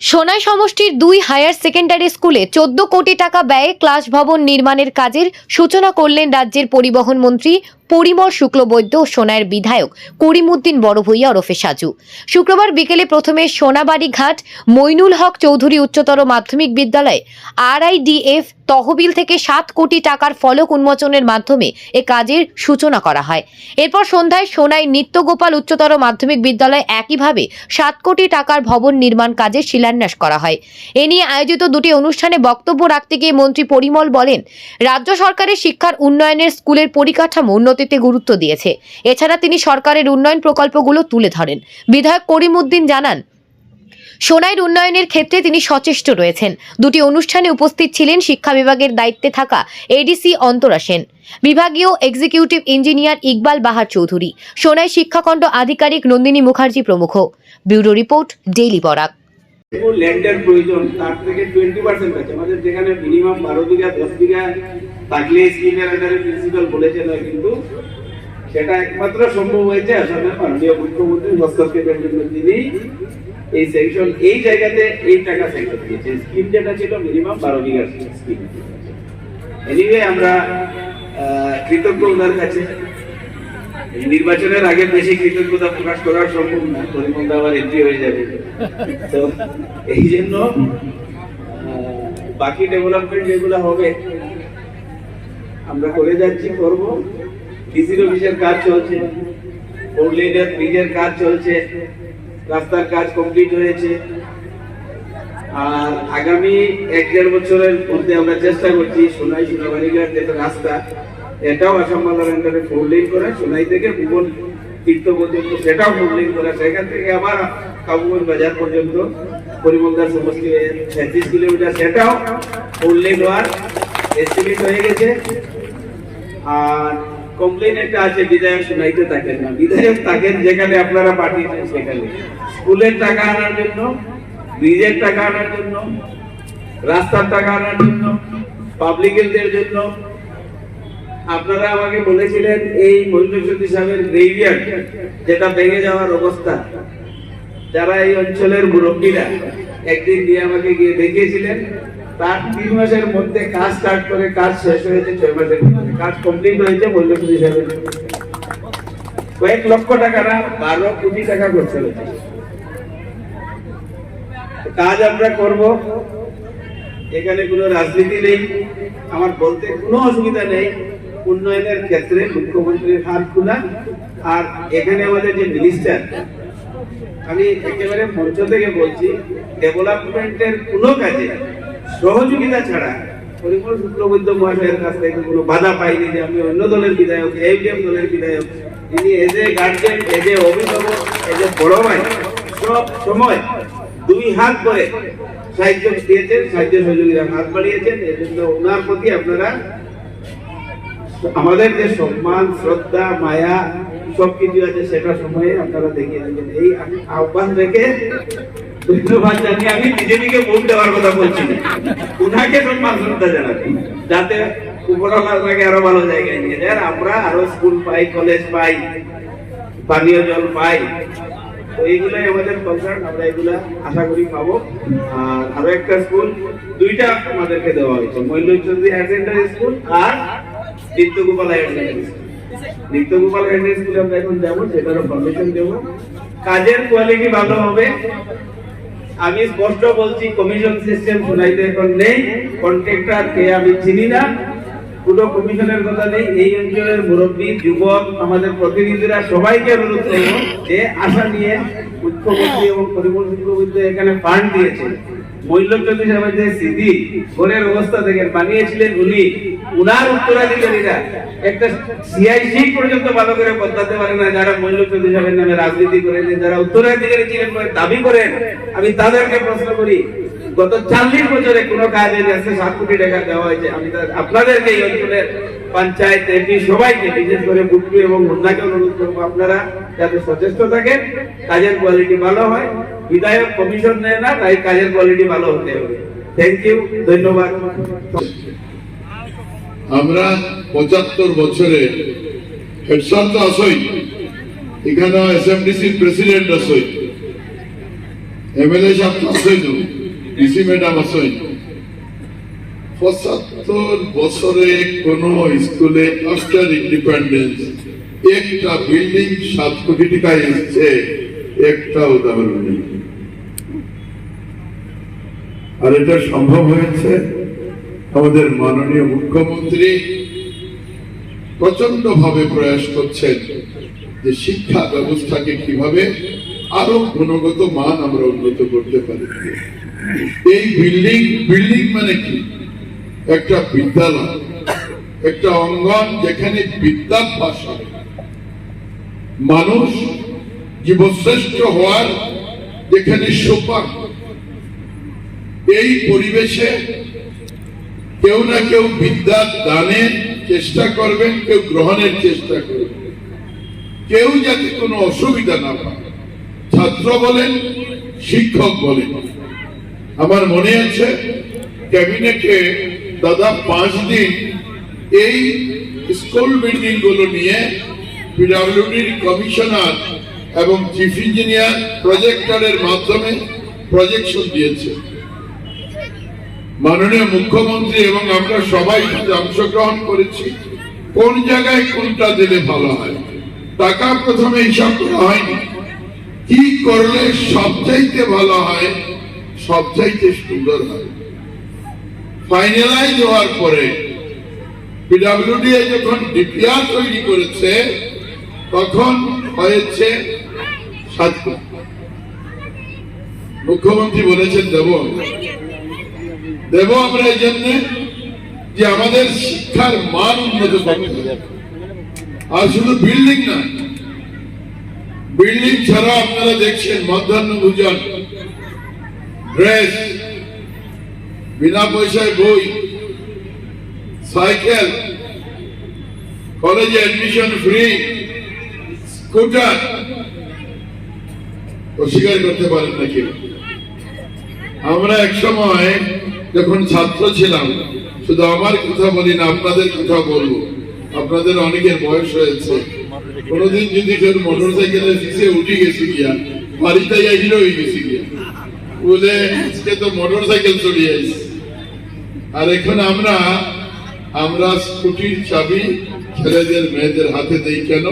সোনাই সমষ্টির দুই higher secondary স্কুলে চোদ্দ কোটি টাকা ব্যয়ে ক্লাস ভবন নির্মাণের কাজের সূচনা করলেন রাজ্যের পরিবহন মন্ত্রী পরিমল শুক্লবৈদ্য ও সোনাইয়ের বিধায়ক করিমুদ্দিন বড়ভূইয়া ওরফে সাজু। শুক্রবার বিকেলে প্রথমে সোনাবাড়ি ঘাট, মইনুল হক চৌধুরী উচ্চতর মাধ্যমিক বিদ্যালয়ে আরআইডিএফ তহবিল থেকে সাত কোটি টাকার ফলক উন্মোচনের মাধ্যমে এ কাজের সূচনা করা হয়। এরপর সন্ধ্যায় সোনাই নিত্যগোপাল উচ্চতর মাধ্যমিক বিদ্যালয়ে একইভাবে সাত কোটি টাকার ভবন নির্মাণ কাজের শিলান্যাস করা হয়। এ নিয়ে আয়োজিত দুটি অনুষ্ঠানে বক্তব্য রাখতে গিয়ে মন্ত্রী পরিমল বলেন, রাজ্য সরকারের শিক্ষার উন্নয়নের স্কুলের পরিকাঠামো উন্নতিতে গুরুত্ব দিয়েছে। এছাড়া তিনি সরকারের উন্নয়ন প্রকল্পগুলো তুলে ধরেন। বিধায়ক করিমউদ্দিন জানান সোনাইয়ের উন্নয়নের ক্ষেত্রে তিনি সচেষ্ট রয়েছেন। দুটি অনুষ্ঠানে উপস্থিত ছিলেন শিক্ষা বিভাগের দায়িত্বে থাকা এডিসি অন্তরা সেন, বিভাগীয় এক্সিকিউটিভ ইঞ্জিনিয়ার ইকবাল বাহার চৌধুরী, সোনাই শিক্ষাখণ্ড আধিকারিক নন্দিনী মুখার্জি প্রমুখ। Bureau report, daily Barak. ল্যান্ডের প্রয়োজন, তার থেকে টোয়েন্টি পার্সেন্ট আছে। আমাদের যেখানে মিনিমাম বারো বিঘা, দশ বিঘা থাকলে স্কিমের আন্ডারে প্রিন্সিপাল কিন্তু সেটা একমাত্র সম্ভব হয়েছে আসামের মাননীয় মুখ্যমন্ত্রী হস্তক্ষেপের জন্য তিনি এই সেকশন এই জায়গাতে এই টাকা সেকশন দিয়েছে। স্কিম যেটা ছিল মিনিমাম বারো বিঘা স্কিম এনিওয়ে আমরা কৃতজ্ঞ ওনার কাছে নির্বাচনের আগে বেশি কৃতজ্ঞতা প্রকাশ করা সম্ভব না পরিমন্দা আবার এন্ট্রি হয়ে যাবে। তো এই জন্য বাকি ডেভেলপমেন্ট যেগুলো হবে আমরা করে যাচ্ছি, করব। ডিসির অফিসের কাজ চলছে ফোর ব্রিজের কাজ চলছে, রাস্তার কাজ কমপ্লিট হয়েছে। আর আগামী এক দেড় বছরের মধ্যে আমরা চেষ্টা করছি, সোনাই সোনাবাড়িঘাট যেটা রাস্তা, এটাও আসাম বাংলার আন্ডারে করা, সোনাই থেকে ভুবন তীর্থ পর্যন্ত সেটাও ফোর করা। সেখান থেকে আবার কাবুগঞ্জ বাজার পর্যন্ত পরিমন্দার সমষ্টি ছত্রিশ কিলোমিটার, সেটাও ফোর হওয়ার এস্টিমেট হয়ে গেছে। আর কমপ্লেন একটা আছে, বিধায়ক শুনাইতে থাকেন না। বিধায়ক থাকেন যেখানে আপনারা পাঠিয়েছেন সেখানে। স্কুলের টাকা আনার জন্য ব্রিজের টাকা আনার জন্য, রাস্তার টাকা আনার জন্য পাবলিকের জন্য। আপনারা আমাকে বলেছিলেন, এই মহিন্দ্রজ্যোতি সাহেবের গ্রেভিয়ার্ড যেটা ভেঙে যাওয়ার অবস্থা, যারা এই অঞ্চলের মুরব্বীরা, একদিন দিয়ে আমাকে গিয়ে দেখিয়েছিলেন। তার তিন মাসের মধ্যে কাজ স্টার্ট করে, কাজ শেষ হয়েছে, ছয় মাসের মধ্যে কাজ কমপ্লিট হয়েছে মহিন্দ্রজ্যোতি সাহেবের কয়েক লক্ষ টাকা না বারো কোটি টাকা হয়েছে কাজ আমরা করব। এখানে কোনো রাজনীতি নেই। আমার বলতে কোনো অসুবিধা নেই। উন্নয়নের ক্ষেত্রে মুখ্যমন্ত্রীর হাত খোলা। আর এখানে আমাদের যে মিনিস্টার আমি একেবারে মঞ্চ থেকে বলছি ডেভেলপমেন্টের কোনো কাজে সহযোগিতা ছাড়া পরিমল শুক্লবৈদ্য মহাশয়ের কাছ থেকে কোনো বাধা পাইনি যে আমি অন্য দলের বিধায়ক এম দলের বিধায়ক, তিনি as a guardian as a অভিভাবক এজ এ বড় ভাই, সব সময় দুই হাত করে সাহায্য দিয়েছেন, সাহায্য সহযোগিতা হাত বাড়িয়েছেন। এর জন্য ওনার প্রতি আপনারা আমাদের যে সম্মান, শ্রদ্ধা, মায়া, সবকিছু আছে সেটা সময়ে আপনারা দেখিয়ে দেবেন। এই আহ্বান রেখে ধন্যবাদ জানিয়ে আমি বিজেপিকে ভোট দেওয়ার কথা বলছি। উনাকে সম্মান শ্রদ্ধা জানাচ্ছি। যাতে উপরওয়ালাকে আরও ভালো জায়গায় নিয়ে যায়। আমরা আরও স্কুল পাই, কলেজ পাই, পানীয় জল পাই। এইগুলাই আমাদের কনসার্ন আমরা এগুলা আশা করি পাবো। আর আরও একটা স্কুল, দুইটা আমাদেরকে দেওয়া হয়েছে। মহিলা হায়ার সেকেন্ডারি স্কুল আর Nityagopal higher school Nityagopal higher আমরা এখন যাব, সেটারও দেবো। কাজের কোয়ালিটি ভালো হবে। আমি স্পষ্ট বলছি কমিশন সিস্টেম শুনাইতে এখন নেই কন্ট্রাক্টর কে আমি চিনি না। কোনো কমিশনের কথা নেই, এই অঞ্চলের মুরব্বী, যুবক, আমাদের প্রতিনিধিরা সবাইকে অনুরোধ করব যে আশা নিয়ে মুখ্যমন্ত্রী এবং পরিমল শুক্লবৈদ্য এখানে সাহেবের স্মৃতি ঘরের অবস্থা থেকে বানিয়েছিলেন উনি। উনার উত্তরাধিকারীরা একটা সিআইসি পর্যন্ত ভালো করে বদলাতে পারে না, যারা মূল্যচন্দ্র সাহেবের নামে রাজনীতি করেন, যারা উত্তরাধিকারী ছিলেন দাবি করেন। আমি তাদেরকে প্রশ্ন করি গত চল্লিশ বছরে কোন কাজে আছে সাত কোটি টাকা দেওয়া হয়েছে। আমি আপনাদেরকে এই অঞ্চলের পঞ্চায়েত, এমপি সবাইকে বিশেষ করে বুট্টু এবং মুন্নাকে অনুরোধ করব আপনারা যাতে সচেষ্ট থাকেন, কাজের কোয়ালিটি ভালো হয়। বিধায়ক কমিশন নেয় না, তাই কাজের কোয়ালিটি ভালো হতে হবে। থ্যাংক ইউ ধন্যবাদ। আমরা পঁচাত্তর বছরে হেডসার তো আসই এখানে এস এম এসএমডিসির প্রেসিডেন্ট আসই এমএলএ সাহেব আসইনু ডিসি ম্যাডাম আসইন পঁচাত্তর বছরে কোন স্কুলে আফটার ইন্ডিপেন্ডেন্স, একটা বিল্ডিং সাত কোটি টাকায় এসছে, একটা উদাহরণ নেই। আর এটা সম্ভব হয়েছে? আমাদের মাননীয় মুখ্যমন্ত্রী প্রচণ্ড ভাবে প্রয়াস করছেন। যে শিক্ষা ব্যবস্থাকে কীভাবে আরও গুণগত মান আমরা উন্নত করতে পারি। এই বিল্ডিং বিল্ডিং মানে কি? একটা বিদ্যালয়, একটা অঙ্গন যেখানে বিদ্যাভ্যাস হয় মানুষ জীবশ্রেষ্ঠ হওয়ার যেখানে সোপান, এই পরিবেশে কেউ না কেউ বিদ্যা দানের চেষ্টা করবেন, কেউ গ্রহণের চেষ্টা করবেন। কেউ যাতে কোনো অসুবিধা না পায়। ছাত্র বলেন, শিক্ষক বলেন। আমার মনে আছে, ক্যাবিনেটে দাদা পাঁচ দিন এই স্কুল বিল্ডিংগুলো নিয়ে পিডাব্লিউডির কমিশনার এবং চিফ ইঞ্জিনিয়ার প্রজেক্টরের মাধ্যমে প্রজেকশন দিয়েছে। মাননীয় মুখ্যমন্ত্রী এবং আমরা সবাই অংশগ্রহণ করেছি। কোন জায়গায় কোনটা দিলে ভালো হয়? টাকা প্রথমে হিসাব করা হয়নি। কি করলে সবচাইতে ভালো হয়, সবচাইতে সুন্দর হয়। ফাইনালাইজ হওয়ার পরে যখন ডিপিআর তৈরি করেছে, তখন হয়েছে মুখ্যমন্ত্রী বলেছেন, দেব দেব আমরা এই জন্য যে আমাদের শিক্ষার মান উন্নত করতে। আর শুধু বিল্ডিং না বিল্ডিং ছাড়া আপনারা দেখছেন মধ্যাহ্ন ভোজন ড্রেস বিনা পয়সায় বই সাইকেল কলেজে অ্যাডমিশন ফ্রি স্কুটার অস্বীকার করতে পারেন নাকি? আমরা এক সময় যখন ছাত্র ছিলাম, শুধু আমার কথা বলি না, আপনাদের কথা বলব। আপনাদের অনেকের বয়স হয়েছে। কোনদিন যদি কেউ মোটর সাইকেলে পিছিয়ে উঠে গেছি গিয়া, বাড়িতে যাই হিরো হয়ে গেছি গিয়া, বলে, আজকে তো মোটর সাইকেল চলিয়ে আসছে আর এখন আমরা আমরা স্কুটির চাবি ছেলেদের, মেয়েদের হাতে দেই কেন?